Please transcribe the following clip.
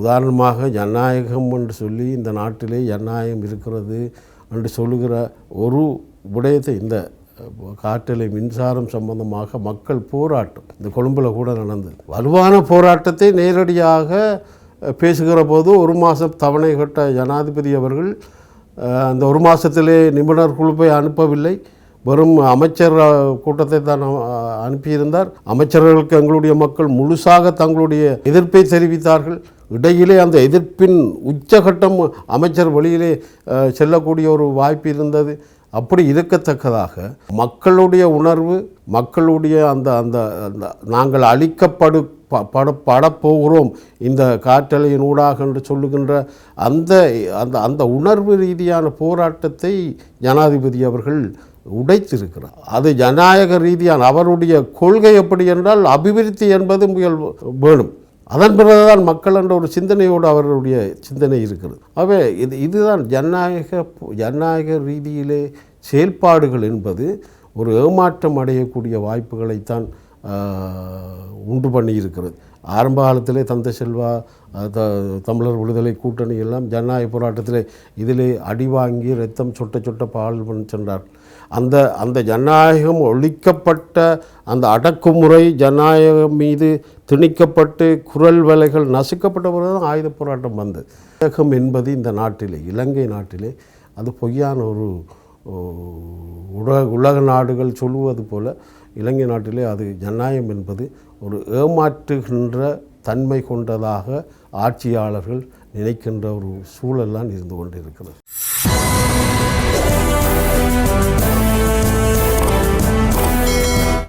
உதாரணமாக ஜனநாயகம் என்று சொல்லி இந்த நாட்டிலே ஜனநாயகம் இருக்கிறது என்று சொல்லுகிற ஒரு விடயத்தை இந்த காற்றலை மின்சாரம் சம்பந்தமாக மக்கள் போராட்டம் இந்த கொழும்பில் கூட நடந்தது. வலுவான போராட்டத்தை நேரடியாக பேசுகிற போது ஒரு மாதம் தவணை கட்ட ஜனாதிபதி அவர்கள் அந்த ஒரு மாதத்திலே நிபுணர் குழுப்பை அனுப்பவில்லை. வெறும் அமைச்சர் கூட்டத்தை தான் அனுப்பியிருந்தார். அமைச்சர்களுக்கு எங்களுடைய மக்கள் முழுசாக தங்களுடைய எதிர்ப்பை தெரிவித்தார்கள். இடையிலே அந்த எதிர்ப்பின் உச்சகட்டம் அமைச்சர் வெளியிலே செல்லக்கூடிய ஒரு வாய்ப்பு இருந்தது. அப்படி இருக்கத்தக்கதாக மக்களுடைய உணர்வு மக்களுடைய அந்த அந்த அந்த நாங்கள் அழிக்கப்படு ப- பட படப்போகிறோம் இந்த காற்றலையின் ஊடாக என்று சொல்லுகின்ற அந்த அந்த அந்த உணர்வு ரீதியான போராட்டத்தை ஜனாதிபதி அவர்கள் உடைத்திருக்கிறார். அது ஜனநாயக ரீதியான அவருடைய கொள்கை எப்படி என்றால் அபிவிருத்தி என்பது முயல் வேணும். அதன் பிறகுதான் மக்கள் என்ற ஒரு சிந்தனையோடு அவர்களுடைய சிந்தனை இருக்கிறது. ஆகவே இது இதுதான் ஜனநாயக ஜனநாயக ரீதியிலே செயல்பாடுகள் என்பது ஒரு ஏமாற்றம் அடையக்கூடிய வாய்ப்புகளைத்தான் உண்டு பண்ணியிருக்கிறது. ஆரம்ப காலத்திலே தந்த செல்வா த தமிழர் விடுதலை கூட்டணி எல்லாம் ஜனநாயக போராட்டத்திலே இதிலே அடி வாங்கி ரத்தம் சொட்ட சொட்ட பால் பண்ணி சென்றார். அந்த அந்த ஜனநாயகம் ஒழிக்கப்பட்ட அந்த அடக்குமுறை ஜனநாயகம் மீது திணிக்கப்பட்டு குரல் வலைகள் நசுக்கப்பட்ட பிறகு தான் ஆயுத போராட்டம் வந்தது. ஜனநாயகம் என்பது இந்த நாட்டிலே இலங்கை நாட்டிலே அது பொய்யான ஒரு உலக உலக நாடுகள் சொல்லுவது போல இலங்கை நாட்டிலே அது ஜனநாயகம் என்பது ஒரு ஏமாற்றுகின்ற தன்மை கொண்டதாக ஆட்சியாளர்கள் நினைக்கின்ற ஒரு சூழல்லாம் இருந்து கொண்டிருக்கிறது.